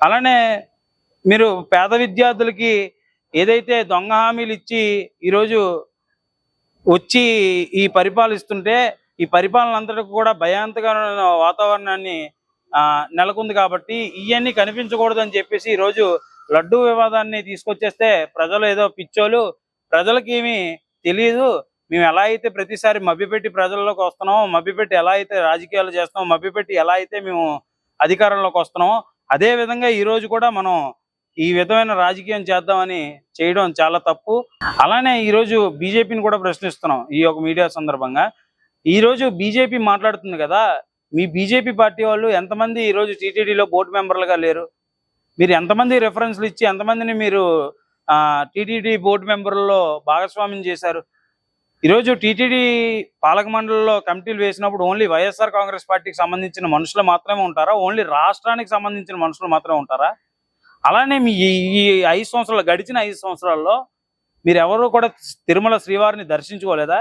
అలానే మీరు పేద విద్యార్థులకి ఏదైతే దొంగ హామీలు ఇచ్చి ఈరోజు వచ్చి ఈ పరిపాలిస్తుంటే ఈ పరిపాలన అంతటికి కూడా భయాంతకరమైన వాతావరణాన్ని ఆ, నెలకొంది కాబట్టి ఇవన్నీ కనిపించకూడదు అని చెప్పేసి ఈరోజు లడ్డు వివాదాన్ని తీసుకొచ్చేస్తే ప్రజలు ఏదో పిచ్చోలు ప్రజలకేమీ తెలియదు మేము ఎలా అయితే ప్రతిసారి మభ్యపెట్టి ప్రజల్లోకి వస్తున్నామో మభ్యపెట్టి ఎలా అయితే రాజకీయాలు చేస్తున్నామో మభ్యపెట్టి ఎలా అయితే మేము అధికారంలోకి వస్తున్నామో అదే విధంగా ఈ రోజు కూడా మనం ఈ విధమైన రాజకీయం చేద్దామని చేయడం చాలా తప్పు. అలానే ఈ రోజు బీజేపీని కూడా ప్రశ్నిస్తున్నాం ఈ యొక్క మీడియా సందర్భంగా. ఈ రోజు బీజేపీ మాట్లాడుతుంది కదా మీ బీజేపీ పార్టీ వాళ్ళు ఎంతమంది ఈ రోజు టీటీడీలో బోర్డు మెంబర్లుగా లేరు? మీరు ఎంతమంది రెఫరెన్స్లు ఇచ్చి ఎంతమందిని మీరు టీటీడీ బోర్డు మెంబర్లలో భాగస్వామ్యం చేశారు? ఈరోజు టీటీడీ పాలక మండలిలో కమిటీలు వేసినప్పుడు ఓన్లీ వైఎస్ఆర్ కాంగ్రెస్ పార్టీకి సంబంధించిన మనుషులు మాత్రమే ఉంటారా? ఓన్లీ రాష్ట్రానికి సంబంధించిన మనుషులు మాత్రమే ఉంటారా? అలానే మీ ఈ ఐదు సంవత్సరాలు గడిచిన ఐదు సంవత్సరాల్లో మీరు ఎవరు కూడా తిరుమల శ్రీవారిని దర్శించుకోలేదా?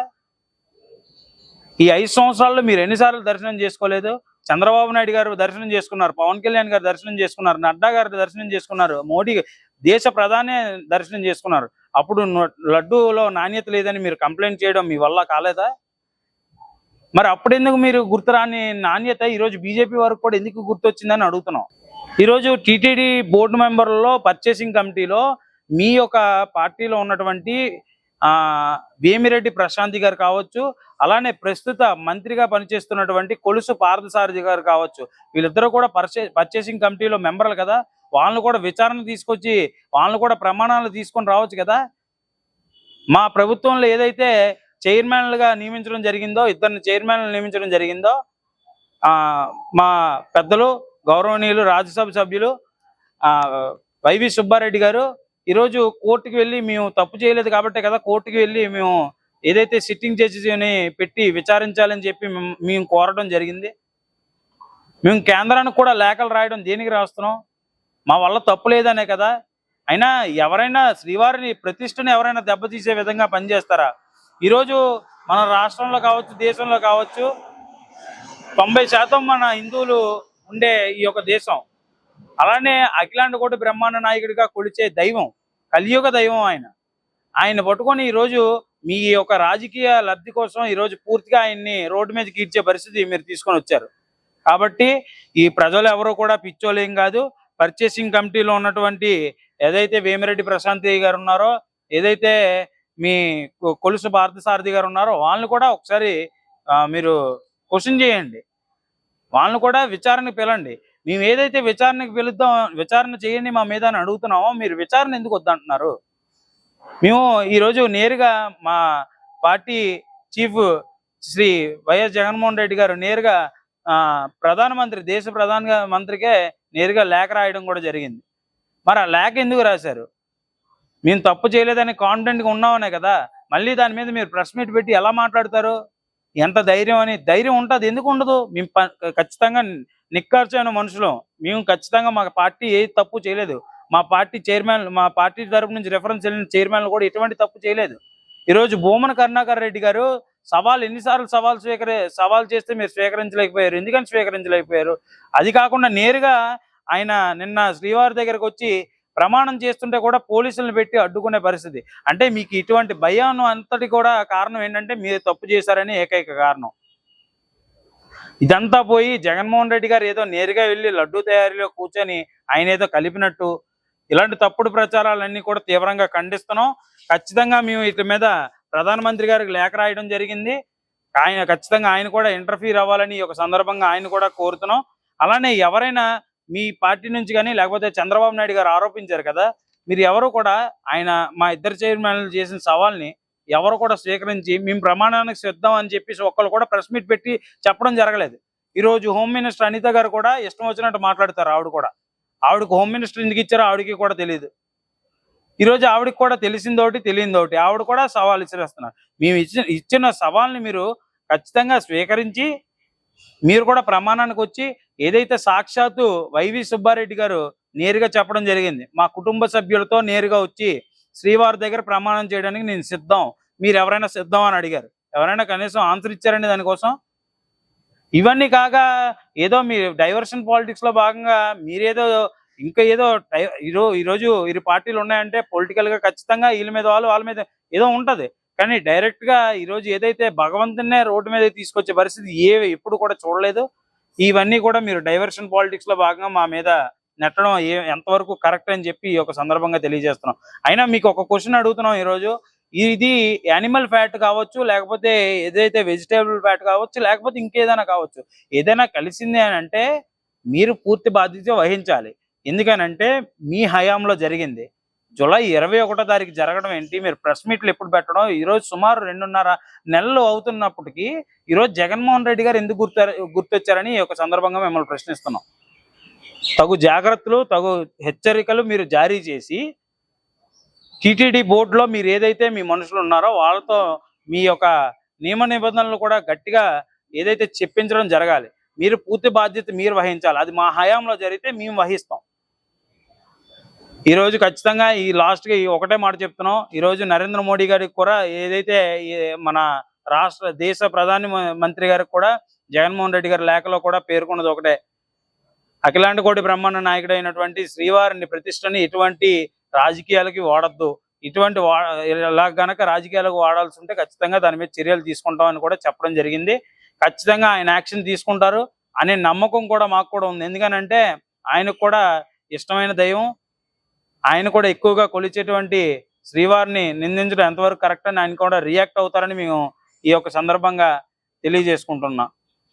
ఈ ఐదు సంవత్సరాల్లో మీరు ఎన్నిసార్లు దర్శనం చేసుకోలేదు? చంద్రబాబు నాయుడు గారు దర్శనం చేసుకున్నారు పవన్ కళ్యాణ్ గారు దర్శనం చేసుకున్నారు నడ్డా గారు దర్శనం చేసుకున్నారు మోడీ దేశ ప్రధాని దర్శనం చేసుకున్నారు. అప్పుడు లడ్డూలో నాణ్యత లేదని మీరు కంప్లైంట్ చేయడం మీ వల్ల కాలేదా? మరి అప్పుడెందుకు మీరు గుర్తురాని నాణ్యత? ఈరోజు బీజేపీ వరకు కూడా ఎందుకు గుర్తొచ్చిందని అడుగుతున్నాం. ఈరోజు టీటీడీ బోర్డు మెంబర్లలో పర్చేసింగ్ కమిటీలో మీ యొక్క పార్టీలో ఉన్నటువంటి వేమిరెడ్డి ప్రశాంతి గారు కావచ్చు అలానే ప్రస్తుత మంత్రిగా పనిచేస్తున్నటువంటి కొలుసు పార్థసారథి గారు కావచ్చు వీళ్ళిద్దరూ కూడా పర్చే పర్చేసింగ్ కమిటీలో మెంబర్లు కదా. వాళ్ళని కూడా విచారణ తీసుకొచ్చి వాళ్ళని కూడా ప్రమాణాలు తీసుకొని రావచ్చు కదా? మా ప్రభుత్వంలో ఏదైతే చైర్మన్లుగా నియమించడం జరిగిందో ఇద్దరిని చైర్మన్లు నియమించడం జరిగిందో మా పెద్దలు గౌరవనీయులు రాజ్యసభ సభ్యులు వైవి సుబ్బారెడ్డి గారు ఈరోజు కోర్టుకి వెళ్ళి మేము తప్పు చేయలేదు కాబట్టే కదా కోర్టుకి వెళ్ళి మేము ఏదైతే సిట్టింగ్ జడ్జిని పెట్టి విచారించాలని చెప్పి మేము- మేము కోరడం జరిగింది. మేము కేంద్రానికి కూడా లేఖలు రాయడం దేనికి రాస్తున్నాం? మా వల్ల తప్పు లేదనే కదా? అయినా ఎవరైనా శ్రీవారిని ప్రతిష్టను ఎవరైనా దెబ్బతీసే విధంగా పనిచేస్తారా? ఈరోజు మన రాష్ట్రంలో కావచ్చు దేశంలో కావచ్చు తొంభై శాతం మన హిందువులు ఉండే ఈ యొక్క దేశం. అలానే అఖిలాండ కోటి బ్రహ్మాండ నాయకుడిగా కొలిచే దైవం కలియుగ దైవం ఆయన. ఆయన పట్టుకొని ఈరోజు మీ యొక్క రాజకీయ లబ్ధి కోసం ఈరోజు పూర్తిగా ఆయన్ని రోడ్డు మీద కీడ్చే పరిస్థితి మీరు తీసుకొని వచ్చారు. కాబట్టి ఈ ప్రజలు ఎవరు కూడా పిచ్చోలేం కాదు. పర్చేసింగ్ కమిటీలో ఉన్నటువంటి ఏదైతే వేమిరెడ్డి ప్రశాంతి గారు ఉన్నారో ఏదైతే మీ కొలుసు భారతసారథి గారు ఉన్నారో వాళ్ళని కూడా ఒకసారి ఆ, మీరు క్వశ్చన్ చేయండి. వాళ్ళని కూడా విచారణకు పిలండి. మేము ఏదైతే విచారణకు పిలుద్దాం విచారణ చేయండి మా మీద అని అడుగుతున్నామో మీరు విచారణ ఎందుకు వద్దంటున్నారు? మేము ఈరోజు నేరుగా మా party chief Shri YS Jaganmohan Reddy గారు నేరుగా ఆ, ప్రధానమంత్రి దేశ ప్రధాన మంత్రికే నేరుగా లేఖ రాయడం కూడా జరిగింది. మరి ఆ లేఖ ఎందుకు రాశారు? మేము తప్పు చేయలేదని కాన్ఫిడెంట్గా ఉన్నామనే కదా. మళ్ళీ దాని మీద మీరు ప్రెస్ మీట్ పెట్టి ఎలా మాట్లాడతారు? ఎంత ధైర్యం అని? ధైర్యం ఉంటుంది. ఎందుకు ఉండదు? మేము ఖచ్చితంగా నిక్కర్చైన మనుషులు. మేము ఖచ్చితంగా మా పార్టీ ఏ తప్పు చేయలేదు. మా పార్టీ చైర్మన్ మా పార్టీ తరపు నుంచి రెఫరెన్స్ వెళ్ళిన చైర్మన్లు కూడా ఎటువంటి తప్పు చేయలేదు. ఈరోజు భూమన కరుణాకర్ రెడ్డి గారు సవాల్ ఎన్నిసార్లు సవాల్ స్వీకరి సవాల్ చేస్తే మీరు స్వీకరించలేకపోయారు. ఎందుకని స్వీకరించలేకపోయారు? అది కాకుండా నేరుగా ఆయన నిన్న శ్రీవారి దగ్గరకు వచ్చి ప్రమాణం చేస్తుంటే కూడా పోలీసులను పెట్టి అడ్డుకునే పరిస్థితి. అంటే మీకు ఇటువంటి భయం అంతటి కూడా కారణం ఏంటంటే మీరు తప్పు చేశారని ఏకైక కారణం. ఇదంతా పోయి జగన్మోహన్ రెడ్డి గారు ఏదో నేరుగా వెళ్ళి లడ్డు తయారీలో కూర్చొని ఆయన ఏదో కలిపినట్టు ఇలాంటి తప్పుడు ప్రచారాలన్నీ కూడా తీవ్రంగా ఖండిస్తున్నాం. ఖచ్చితంగా మేము వీటి మీద ప్రధానమంత్రి గారికి లేఖ రాయడం జరిగింది. ఆయన ఖచ్చితంగా ఆయన కూడా ఇంటర్ఫీర్ అవ్వాలని ఒక సందర్భంగా ఆయన కూడా కోరుతున్నాం. అలానే ఎవరైనా మీ పార్టీ నుంచి కానీ లేకపోతే చంద్రబాబు నాయుడు గారు ఆరోపించారు కదా మీరు ఎవరు కూడా ఆయన మా ఇద్దరు చైర్మన్లు చేసిన సవాల్ని ఎవరు కూడా స్వీకరించి మేము ప్రమాణానికి సిద్ధం అని చెప్పేసి ఒక్కరు కూడా ప్రెస్ మీట్ పెట్టి చెప్పడం జరగలేదు. ఈ రోజు హోమ్ మినిస్టర్ అనిత గారు కూడా ఇష్టం వచ్చినట్టు మాట్లాడతారు ఆవిడ కూడా. ఆవిడకి హోమ్ మినిస్టర్ ఎందుకు ఇచ్చారో ఆవిడకి కూడా తెలియదు ఈరోజు ఆవిడకి కూడా తెలిసిందోటి తెలియదోటి ఆవిడ కూడా సవాల్ ఇచ్చిరేస్తున్నారు మేము ఇచ్చిన ఇచ్చిన సవాల్ని మీరు ఖచ్చితంగా స్వీకరించి మీరు కూడా ప్రమాణానికి వచ్చి ఏదైతే సాక్షాత్తు వైవి సుబ్బారెడ్డి గారు నేరుగా చెప్పడం జరిగింది మా కుటుంబ సభ్యులతో నేరుగా వచ్చి శ్రీవారి దగ్గర ప్రమాణం చేయడానికి నేను సిద్ధం మీరు ఎవరైనా సిద్ధం అని అడిగారు. ఎవరైనా కనీసం ఆన్సర్ ఇచ్చారండి దానికోసం? ఇవన్నీ కాక ఏదో మీ డైవర్షన్ పాలిటిక్స్లో భాగంగా మీరేదో ఇంకా ఏదో టై- ఈరో ఈరోజు ఇరు పార్టీలు ఉన్నాయంటే పొలిటికల్గా ఖచ్చితంగా వీళ్ళ మీద వాళ్ళు వాళ్ళ మీద ఏదో ఉంటుంది. కానీ డైరెక్ట్గా ఈరోజు ఏదైతే భగవంతునే రోడ్డు మీద తీసుకొచ్చే పరిస్థితి ఏ ఎప్పుడు కూడా చూడలేదు. ఇవన్నీ కూడా మీరు డైవర్షన్ పాలిటిక్స్లో భాగంగా మా మీద నెట్టడం ఏ ఎంతవరకు కరెక్ట్ అని చెప్పి ఈ యొక్క సందర్భంగా తెలియజేస్తున్నాం. అయినా మీకు ఒక క్వశ్చన్ అడుగుతున్నాం ఈరోజు. ఇది యానిమల్ ఫ్యాట్ కావచ్చు లేకపోతే ఏదైతే వెజిటేబుల్ ఫ్యాట్ కావచ్చు లేకపోతే ఇంకేదైనా కావచ్చు. ఏదైనా కలిసింది అని అంటే మీరు పూర్తి బాధ్యత వహించాలి. ఎందుకనంటే మీ హయాంలో జరిగింది. జూలై ఇరవై ఒకటో తారీఖు జరగడం ఏంటి? మీరు ప్రెస్ మీట్లు ఎప్పుడు పెట్టడం? ఈరోజు సుమారు రెండున్నర నెలలు అవుతున్నప్పటికీ ఈరోజు జగన్మోహన్ రెడ్డి గారు ఎందుకు గుర్తు గుర్తొచ్చారని ఈ యొక్క సందర్భంగా మిమ్మల్ని ప్రశ్నిస్తున్నాం. తగు జాగ్రత్తలు తగు హెచ్చరికలు మీరు జారీ చేసి టీటీడీ బోర్డులో మీరు ఏదైతే మీ మనుషులు ఉన్నారో వాళ్ళతో మీ యొక్క నియమ నిబంధనలు కూడా గట్టిగా ఏదైతే చెప్పించడం జరగాలి మీరు పూర్తి బాధ్యత మీరు వహించాలి. అది మా హయాంలో జరిగితే మేము వహిస్తాం. ఈ రోజు ఖచ్చితంగా ఈ లాస్ట్గా ఈ ఒకటే మాట చెప్తున్నాం. ఈ రోజు నరేంద్ర మోడీ గారికి కూడా ఏదైతే ఈ మన రాష్ట్ర దేశ ప్రధాని మంత్రి గారికి కూడా జగన్మోహన్ రెడ్డి గారి లేఖలో కూడా పేర్కొన్నది ఒకటే. అఖిలాండ కోటి బ్రహ్మాండ నాయకుడు అయినటువంటి శ్రీవారిని ప్రతిష్టని ఎటువంటి రాజకీయాలకి వాడద్దు. ఇటువంటి వా ఇలా గనక రాజకీయాలకు వాడాల్సి ఉంటే ఖచ్చితంగా దాని మీద చర్యలు తీసుకుంటామని కూడా చెప్పడం జరిగింది. ఖచ్చితంగా ఆయన యాక్షన్ తీసుకుంటారు అనే నమ్మకం కూడా మాకు కూడా ఉంది. ఎందుకనంటే ఆయనకు కూడా ఇష్టమైన దైవం ఆయన కూడా ఎక్కువగా కొలిచేటువంటి శ్రీవారిని నిందించడం ఎంతవరకు కరెక్ట్ అని ఆయన కూడా రియాక్ట్ అవుతారని మేము ఈ యొక్క సందర్భంగా తెలియజేసుకుంటున్నాం.